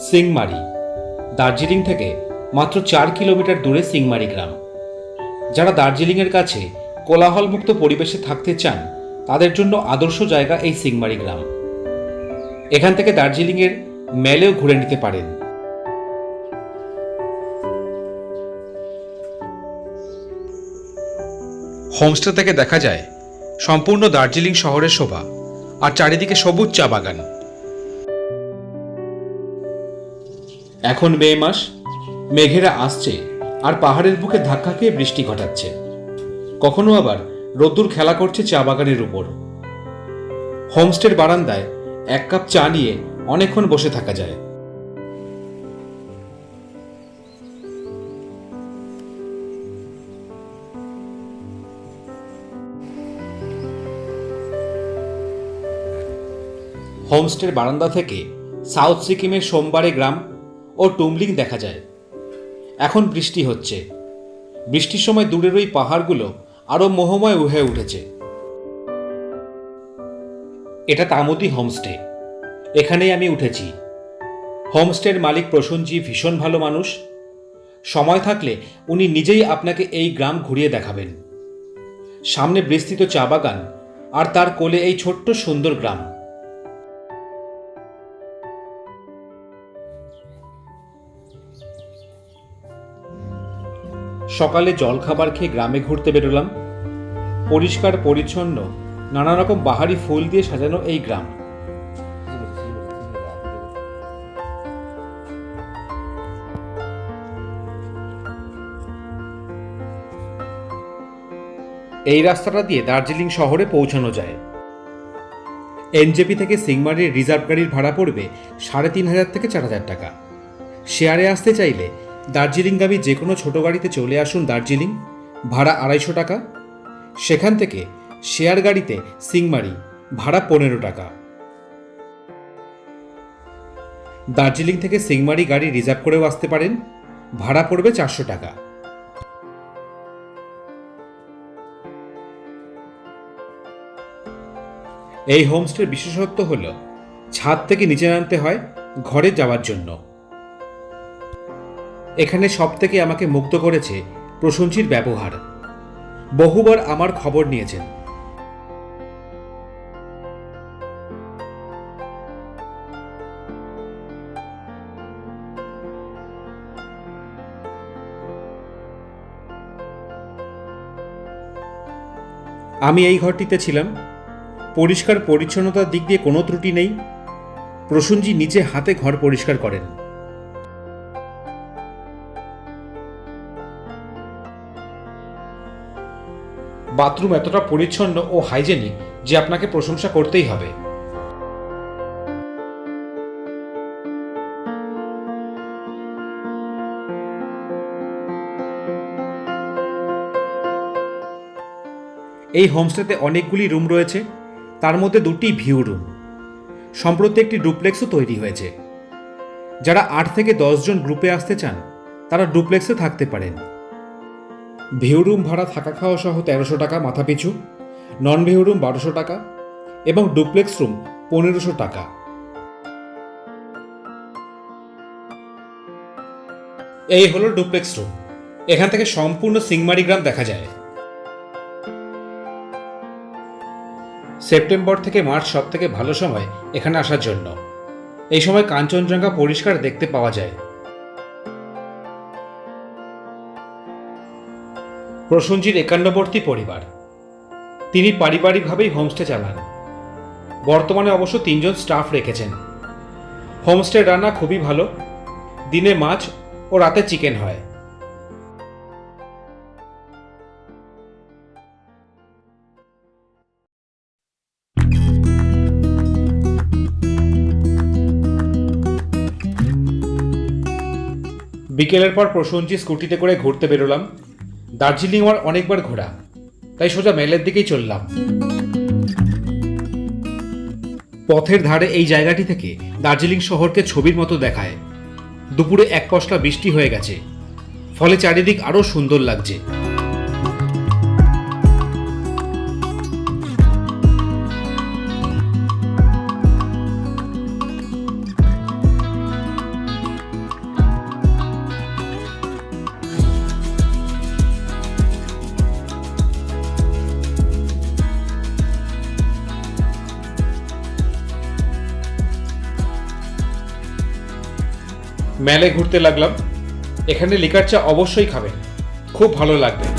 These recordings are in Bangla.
সিংমারি, দার্জিলিং থেকে মাত্র চার কিলোমিটার দূরে সিংমারি গ্রাম। যারা দার্জিলিংয়ের কাছে কোলাহলমুক্ত পরিবেশে থাকতে চান, তাদের জন্য আদর্শ জায়গা এই সিংমারি গ্রাম। এখান থেকে দার্জিলিংয়ের মেলেও ঘুরে নিতে পারেন। হোমস্টে থেকে দেখা যায়, সম্পূর্ণ দার্জিলিং শহরের শোভা আর চারিদিকে সবুজ চা বাগান। এখন মে মাস, মেঘেরা আসছে আর পাহাড়ের বুকে ধাক্কা খেয়ে বৃষ্টি ঘটাচ্ছে। কখনো আবার রোদ্দুর খেলা করছে চা বাগানের উপর। হোমস্টের বারান্দায় এক কাপ চা নিয়ে অনেকক্ষণ বসে থাকা যায়। হোমস্টের বারান্দা থেকে সাউথ সিকিমের সোমবারে গ্রাম ও টুমলিং দেখা যায়। এখন বৃষ্টি হচ্ছে। বৃষ্টির সময় দূরের ওই পাহাড়গুলো আরও মোহময় হয়ে উঠেছে। এটা তামতি হোমস্টে। এখানেই আমি উঠেছি। হোমস্টের মালিক প্রসঞ্জি ভীষণ ভালো মানুষ। সময় থাকলে উনি নিজেই আপনাকে এই গ্রাম ঘুরিয়ে দেখাবেন। সামনে বিস্তৃত চা বাগান আর তার কোলে এই ছোট্ট সুন্দর গ্রাম। সকালে জলখাবার খেয়ে গ্রামে ঘুরতে বেরোলাম। পরিষ্কার, পরিচ্ছন্ন নানা রকম বাহারি ফুল দিয়ে সাজানো এই গ্রাম। এই রাস্তাটা দিয়ে দার্জিলিং শহরে পৌঁছানো যায়। এনজেপি থেকে সিংমারির রিজার্ভ গাড়ির ভাড়া পড়বে সাড়ে তিন হাজার থেকে চার হাজার টাকা। শেয়ারে আসতে চাইলে দার্জিলিংগামী যে কোনো ছোটো গাড়িতে চলে আসুন দার্জিলিং, ভাড়া আড়াইশো টাকা। সেখান থেকে শেয়ার গাড়িতে সিংমারি, ভাড়া পনেরো টাকা। দার্জিলিং থেকে সিংমারি গাড়ি রিজার্ভ করেও আসতে পারেন, ভাড়া পড়বে চারশো টাকা। এই হোমস্টের বিশেষত্ব হল, ছাদ থেকে নিচে নামতে হয় ঘরে যাওয়ার জন্য। এখানে সব থেকে আমাকে মুক্ত করেছে প্রশংসির ব্যবহার। বহুবার আমার খবর নিয়েছেন। আমি এই ঘরটিতে ছিলাম। পরিষ্কার পরিচ্ছন্নতার দিক দিয়ে কোনো ত্রুটি নেই। প্রসূনজি নিজে হাতে ঘর পরিষ্কার করেন। বাথরুম এতটা পরিচ্ছন্ন ও হাইজেনিক যে আপনাকে প্রশংসা করতেই হবে। এই হোমস্টেতে অনেকগুলি রুম রয়েছে, তার মধ্যে দুটি ভিউ রুম। সম্প্রতি একটি ডুপ্লেক্সও তৈরি হয়েছে। যারা আট থেকে জন গ্রুপে আসতে চান, তারা ডুপ্লেক্সে থাকতে পারেন। ভিউ রুম ভাড়া থাকা খাওয়া সহ তেরোশো টাকা মাথাপিছু, নন ভিউ রুম বারোশো টাকা এবং ডুপ্লেক্স রুম পনেরোশো টাকা। এই হলো ডুপ্লেক্স রুম। এখান থেকে সম্পূর্ণ সিংমারি গ্রাম দেখা যায়। সেপ্টেম্বর থেকে মার্চ সব থেকে ভালো সময় এখানে আসার জন্য। এই সময় কাঞ্চনজঙ্ঘা পরিষ্কার দেখতে পাওয়া যায়। প্রসঞ্জির একান্নবর্তী পরিবার। তিনি পারিবারিকভাবেই হোমস্টে চালান। বর্তমানে অবশ্য তিনজন স্টাফ রেখেছেন। হোমস্টে রান্না খুবই ভালো, দিনে মাছ ও রাতে চিকেন হয়। বিকেলের পর প্রসঞ্জি স্কুটিতে করে ঘুরতে বেরোলাম। দার্জিলিং আমার অনেকবার ঘোরা। তাই সোজা মেলের দিকেই চললাম। পথের ধারে এই জায়গাটি থেকে দার্জিলিং শহরকে ছবির মতো দেখায়। দুপুরে এক পশলা বৃষ্টি হয়ে গেছে। ফলে চারিদিক আরও সুন্দর লাগছে। মেলে ঘুরতে লাগলাম। এখানে লিকার চা অবশ্যই খাবেন। খুব ভালো লাগবে।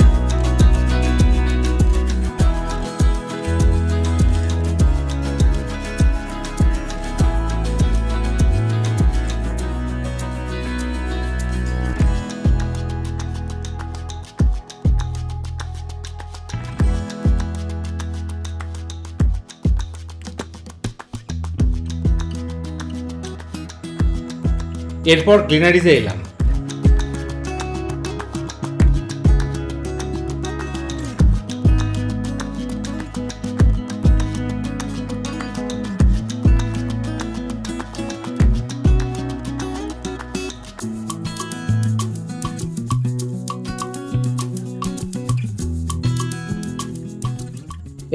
এরপর গ্লিনারিজে এলাম।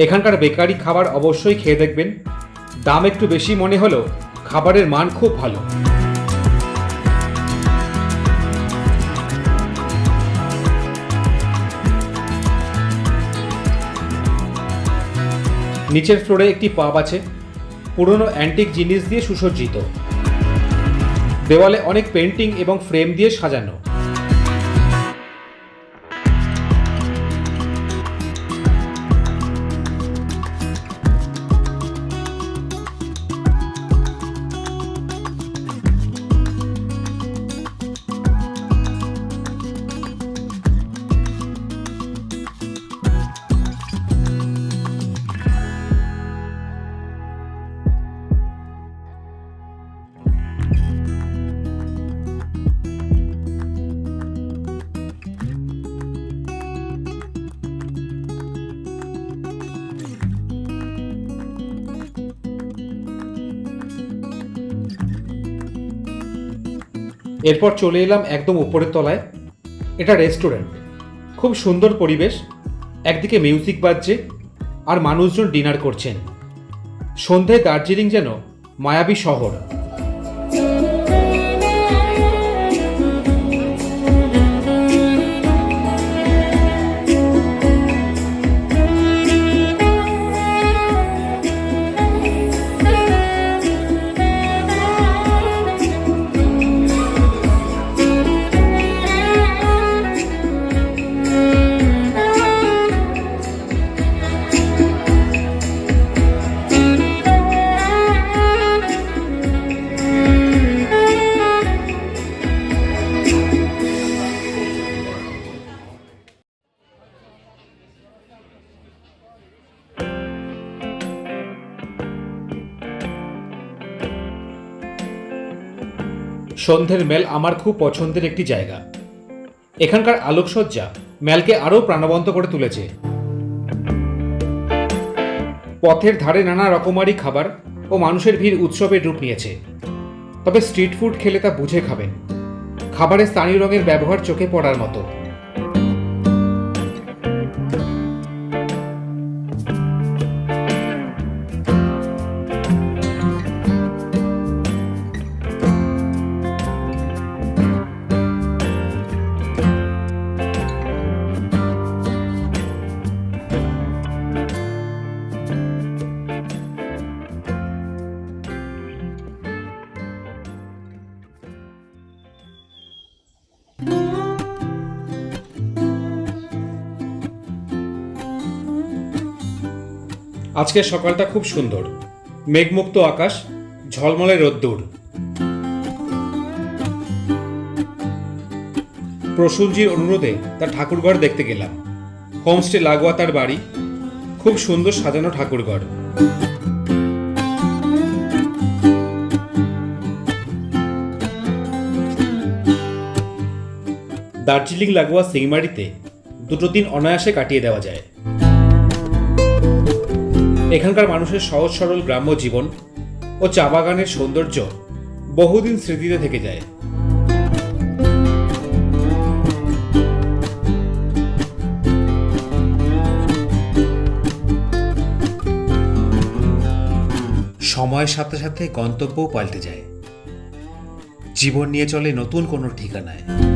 এখানকার বেকারি খাবার অবশ্যই খেয়ে দেখবেন। দাম একটু বেশি মনে হলেও খাবারের মান খুব ভালো। নিচের ফ্লোরে একটি পাব আছে। পুরনো অ্যান্টিক জিনিস দিয়ে সুসজ্জিত। দেওয়ালে অনেক পেন্টিং এবং ফ্রেম দিয়ে সাজানো। এরপর চলে এলাম একদম উপরের তলায়। এটা রেস্টুরেন্ট খুব সুন্দর পরিবেশ। একদিকে মিউজিক বাজছে আর মানুষজন ডিনার করছেন। সন্ধ্যায় দার্জিলিং যেন মায়াবী শহর। সন্ধ্যের মেল আমার খুব পছন্দের একটি জায়গা। এখানকার আলোকসজ্জা মেলকে আরও প্রাণবন্ত করে তুলেছে। পথের ধারে নানা রকমারি খাবার ও মানুষের ভিড় উৎসবের রূপ নিয়েছে। তবে স্ট্রিট ফুড খেলে তা বুঝে খাবেন। খাবারের স্থানীয় রঙের ব্যবহার চোখে পড়ার মতো। আজকের সকালটা খুব সুন্দর। মেঘমুক্ত আকাশ, ঝলমলে রোদ্দুর। প্রসূলজির অনুরোধে তার ঠাকুরঘর দেখতে গেলাম। হোমস্টে লাগোয়া তার বাড়ি, খুব সুন্দর সাজানো ঠাকুরঘর। দার্জিলিং লাগোয়া সিংমারিতে দুটো দিন অনায়াসে কাটিয়ে দেওয়া যায়। এখানকার মানুষের সহজ সরল গ্রাম্য জীবন ও চা বাগানের সৌন্দর্য বহুদিন স্মৃতিতে থেকে যায়। সময়ের সাথে সাথে গন্তব্যও পাল্টে যায়। জীবন নিয়ে চলে নতুন কোনো ঠিকানায়।